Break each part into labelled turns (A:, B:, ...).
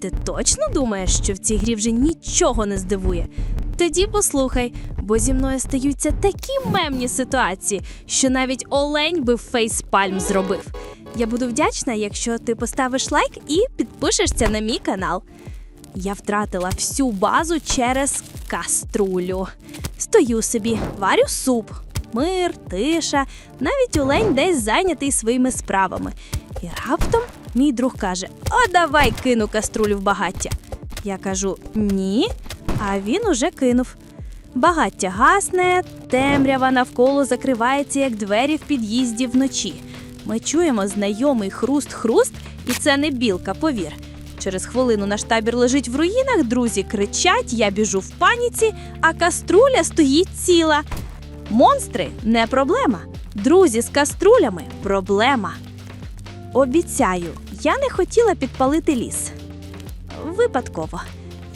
A: Ти точно думаєш, що в цій грі вже нічого не здивує? Тоді послухай, бо зі мною стаються такі мемні ситуації, що навіть олень би фейспальм зробив. Я буду вдячна, якщо ти поставиш лайк і підпишешся на мій канал. Я втратила всю базу через каструлю. Стою собі, варю суп, мир, тиша, навіть олень десь зайнятий своїми справами. І раптом мій друг каже: О, давай кину каструлю в багаття. Я кажу ні, а він уже кинув. Багаття гасне, темрява навколо закривається, як двері в під'їзді вночі. Ми чуємо знайомий хруст-хруст, і це не білка, повір. Через хвилину наш табір лежить в руїнах, друзі кричать, я біжу в паніці, а каструля стоїть ціла. Монстри не проблема. Друзі з каструлями проблема. Обіцяю, я не хотіла підпалити ліс. Випадково.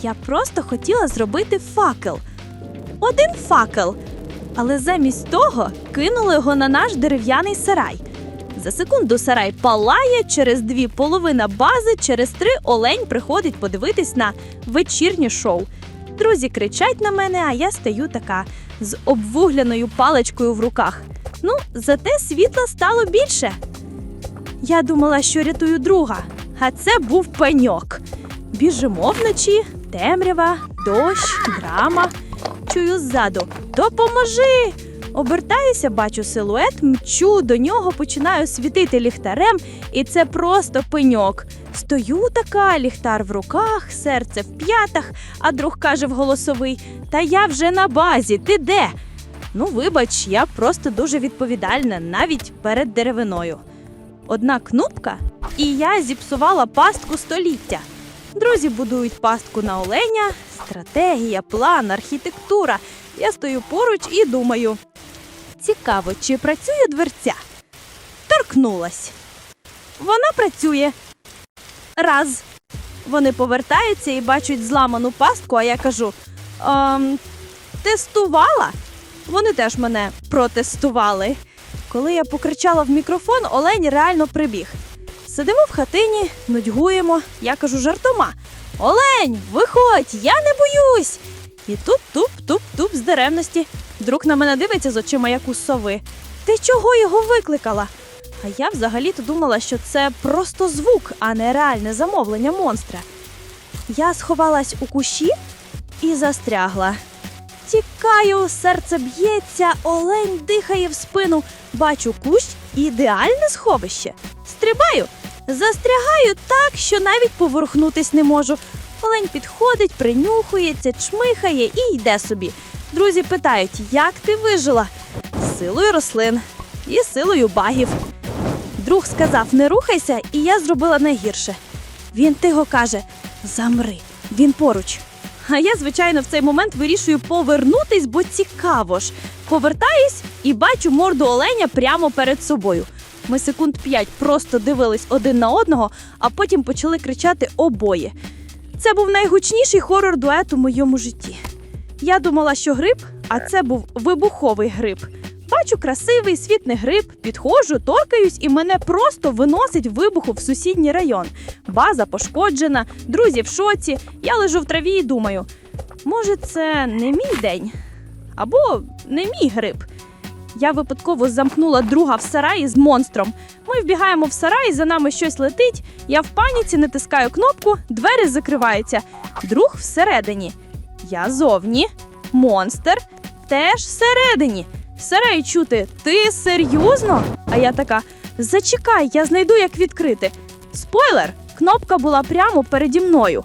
A: Я просто хотіла зробити факел. Один факел. Але замість того кинули його на наш дерев'яний сарай. За секунду сарай палає, через дві половина бази, через три олень приходить подивитись на вечірнє шоу. Друзі кричать на мене, а я стою така з обвугляною паличкою в руках. Ну, зате світла стало більше. Я думала, що рятую друга, а це був пеньок. Біжимо вночі, темрява, дощ, драма. Чую ззаду. Допоможи! Обертаюся, бачу силует, мчу до нього, починаю світити ліхтарем, і це просто пеньок. Стою така, ліхтар в руках, серце в п'ятах, а друг каже в голосовий: Та я вже на базі, ти де? Ну, вибач, я просто дуже відповідальна, навіть перед деревиною. Одна кнопка, і я зіпсувала пастку століття. Друзі будують пастку на оленя, стратегія, план, архітектура. Я стою поруч і думаю: цікаво, чи працює дверця? Торкнулась. Вона працює. Раз. Вони повертаються і бачать зламану пастку, а я кажу: ем, тестувала? Вони теж мене протестували. Коли я покричала в мікрофон, Олень реально прибіг. Сидимо в хатині, нудьгуємо. Я кажу жартома: Олень, виходь, я не боюсь. І тут туп-туп-туп з даремності. Друг на мене дивиться з очима, як у сови. Ти чого його викликала? А я взагалі-то думала, що це просто звук, а не реальне замовлення монстра. Я сховалась у кущі і застрягла. Тікаю, серце б'ється, олень дихає в спину. Бачу кущ ідеальне сховище. Стрибаю, застрягаю так, що навіть поворухнутись не можу. Олень підходить, принюхується, чмихає і йде собі. Друзі питають, як ти вижила? Силою рослин і силою багів. Друг сказав: не рухайся, і я зробила найгірше. Він тихо каже: Замри, він поруч. А я, звичайно, в цей момент вирішую повернутись, бо цікаво ж. Повертаюсь і бачу морду оленя прямо перед собою. Ми секунд п'ять просто дивились один на одного, а потім почали кричати обоє. Це був найгучніший хорор дует у моєму житті. Я думала, що гриб, а це був вибуховий гриб. Бачу красивий світний гриб, підходжу, торкаюсь, і мене просто виносить вибуху в сусідній район. База пошкоджена, друзі в шоці. Я лежу в траві і думаю: може, це не мій день або не мій гриб. Я випадково замкнула друга в сараї з монстром. Ми вбігаємо в сарай, за нами щось летить. Я в паніці натискаю кнопку, двері закриваються. Друг всередині. Я зовні, монстр теж всередині. В сараї чути, ти серйозно? А я така: зачекай, я знайду, як відкрити. Спойлер! Кнопка була прямо переді мною.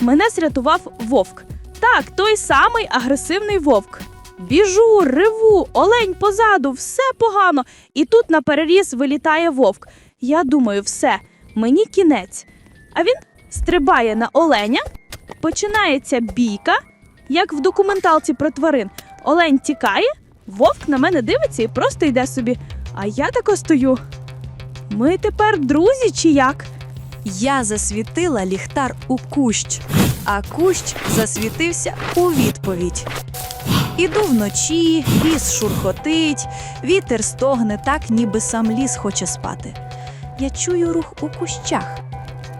A: Мене зрятував вовк. Так, той самий агресивний вовк. Біжу, реву, олень позаду, все погано. І тут на переріз вилітає вовк. Я думаю, все, мені кінець. А він стрибає на оленя, починається бійка, як в документалці про тварин. Олень тікає, вовк на мене дивиться і просто йде собі. А я тако стою. Ми тепер друзі чи як?
B: Я засвітила ліхтар у кущ, а кущ засвітився у відповідь. Іду вночі, ліс шурхотить, вітер стогне так, ніби сам ліс хоче спати. Я чую рух у кущах.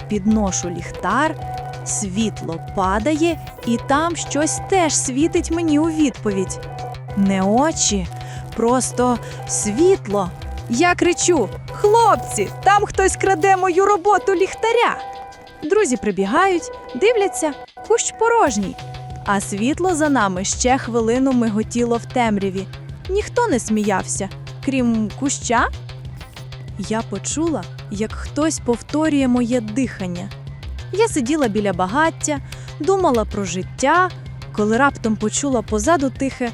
B: підношу ліхтар, світло падає, і там щось теж світить мені у відповідь. Не очі, просто світло. Я кричу: Хлопці, там хтось краде мою роботу ліхтаря. Друзі прибігають, дивляться, кущ порожній. А світло за нами ще хвилину миготіло в темряві. Ніхто не сміявся, крім куща. Я почула, як хтось повторює моє дихання. Я сиділа біля багаття, думала про життя, коли раптом почула позаду тихе.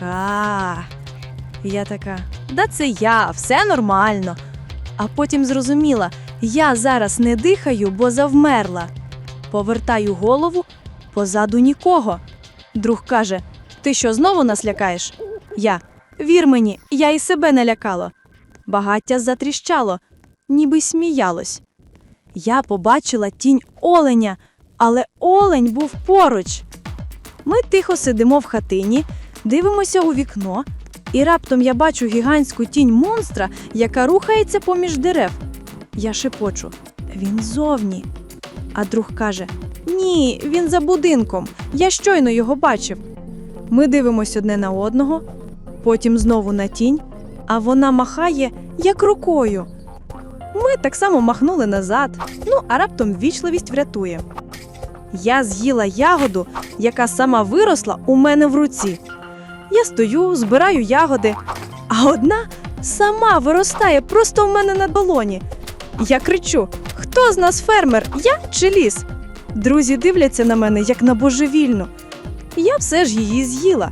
B: Ха. Я така, да це я, все нормально. А потім зрозуміла, я зараз не дихаю, бо завмерла. Повертаю голову, позаду нікого. Друг каже: Ти що, знову нас лякаєш? Я. Вір мені, я і себе не лякало. Багаття затріщало, ніби сміялось. Я побачила тінь оленя, але олень був поруч. Ми тихо сидимо в хатині, дивимося у вікно, і раптом я бачу гігантську тінь монстра, яка рухається поміж дерев. Я шепочу: він зовні. А друг каже: Ні, він за будинком. Я щойно його бачив. Ми дивимося одне на одного, потім знову на тінь, а вона махає як рукою. Ми так само махнули назад, ну а раптом вічливість врятує. Я з'їла ягоду, яка сама виросла у мене в руці. Я стою, збираю ягоди, а одна сама виростає просто в мене на долоні. Я кричу: хто з нас фермер? Я чи ліс? Друзі дивляться на мене як на божевільну. Я все ж її з'їла,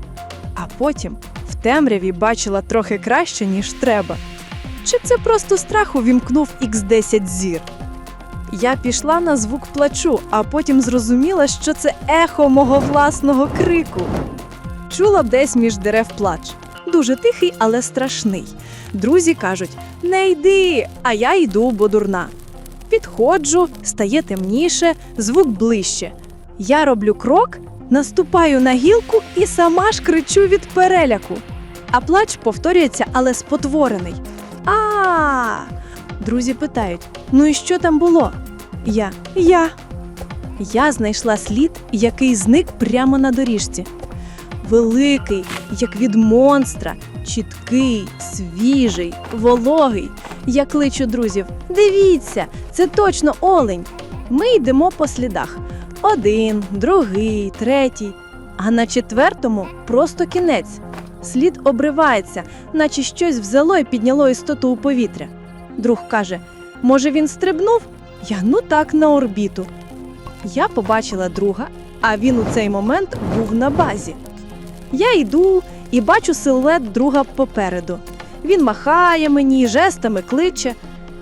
B: а потім в темряві бачила трохи краще, ніж треба. Чи це просто страх увімкнув X10 зір? Я пішла на звук плачу, а потім зрозуміла, що це ехо мого власного крику. Чула десь між дерев плач. Дуже тихий, але страшний. Друзі кажуть: не йди, а я йду, бо дурна. Підходжу, стає темніше, звук ближче. Я роблю крок, наступаю на гілку і сама ж кричу від переляку. А плач повторюється, але спотворений. А. Друзі питають: ну і що там було? Я. Я. Я знайшла слід, який зник прямо на доріжці. Великий, як від монстра, чіткий, свіжий, вологий. Я кличу друзів: дивіться, це точно олень. Ми йдемо по слідах. Один, другий, третій. А на четвертому просто кінець. Слід обривається, наче щось взяло і підняло істоту у повітря. Друг каже: може, він стрибнув? Я ну так на орбіту. Я побачила друга, а він у цей момент був на базі. Я йду і бачу силует друга попереду. Він махає мені, жестами кличе.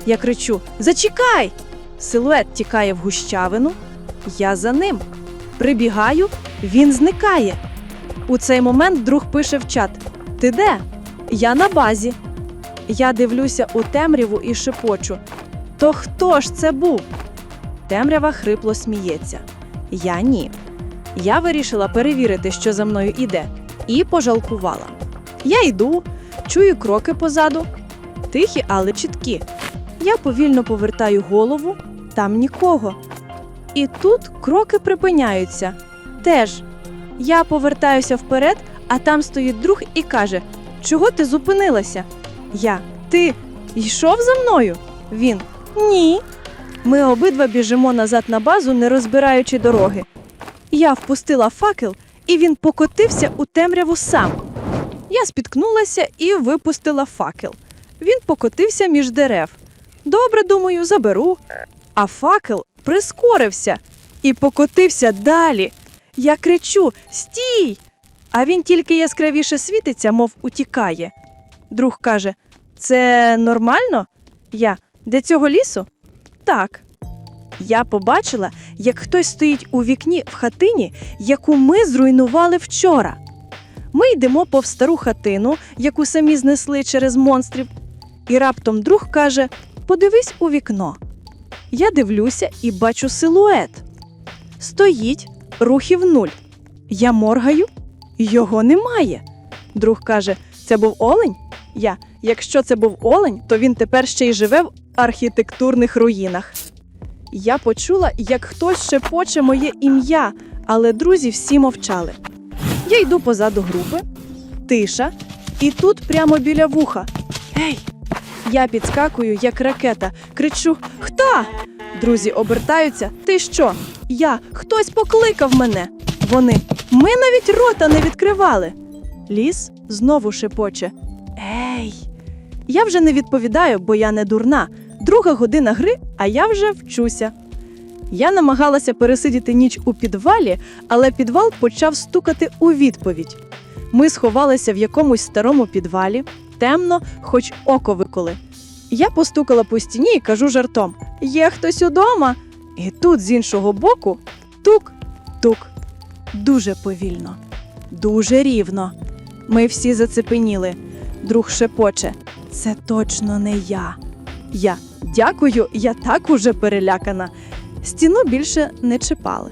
B: Я кричу: Зачекай! Силует тікає в гущавину. Я за ним. Прибігаю, він зникає. У цей момент друг пише в чат: Ти де? Я на базі. Я дивлюся у темряву і шепочу: То хто ж це був? Темрява хрипло сміється. Я ні. Я вирішила перевірити, що за мною іде, і пожалкувала. Я йду, чую кроки позаду, тихі, але чіткі. Я повільно повертаю голову, там нікого. І тут кроки припиняються. Теж я повертаюся вперед, а там стоїть друг і каже: Чого ти зупинилася? Я. Ти йшов за мною? Він. Ні. Ми обидва біжимо назад на базу, не розбираючи дороги. Я впустила факел, і він покотився у темряву сам. Я спіткнулася і випустила факел. Він покотився між дерев. Добре, думаю, заберу. А факел прискорився і покотився далі. Я кричу: Стій! А він тільки яскравіше світиться, мов утікає. Друг каже: Це нормально? Я для цього лісу? Так. Я побачила, як хтось стоїть у вікні в хатині, яку ми зруйнували вчора. Ми йдемо повз стару хатину, яку самі знесли через монстрів. І раптом друг каже: Подивись у вікно. Я дивлюся і бачу силует. Стоїть, рухів нуль. Я моргаю, його немає. Друг каже: Це був олень? Я, якщо це був олень, то він тепер ще й живе в архітектурних руїнах. Я почула, як хтось шепоче моє ім'я, але друзі всі мовчали. Я йду позаду групи, тиша, і тут прямо біля вуха. Ей! Я підскакую, як ракета, кричу: Хто? Друзі обертаються. Ти що? Я, хтось покликав мене. Вони. Ми навіть рота не відкривали. Ліс знову шепоче. Ей. Я вже не відповідаю, бо я не дурна. Друга година гри, а я вже вчуся. Я намагалася пересидіти ніч у підвалі, але підвал почав стукати у відповідь. Ми сховалися в якомусь старому підвалі, темно, хоч око виколи. Я постукала по стіні і кажу жартом: Є хтось удома? І тут з іншого боку тук-тук. Дуже повільно, дуже рівно. Ми всі зацепеніли. Друг шепоче: це точно не я. Я дякую, я так уже перелякана. Стіну більше не чіпали.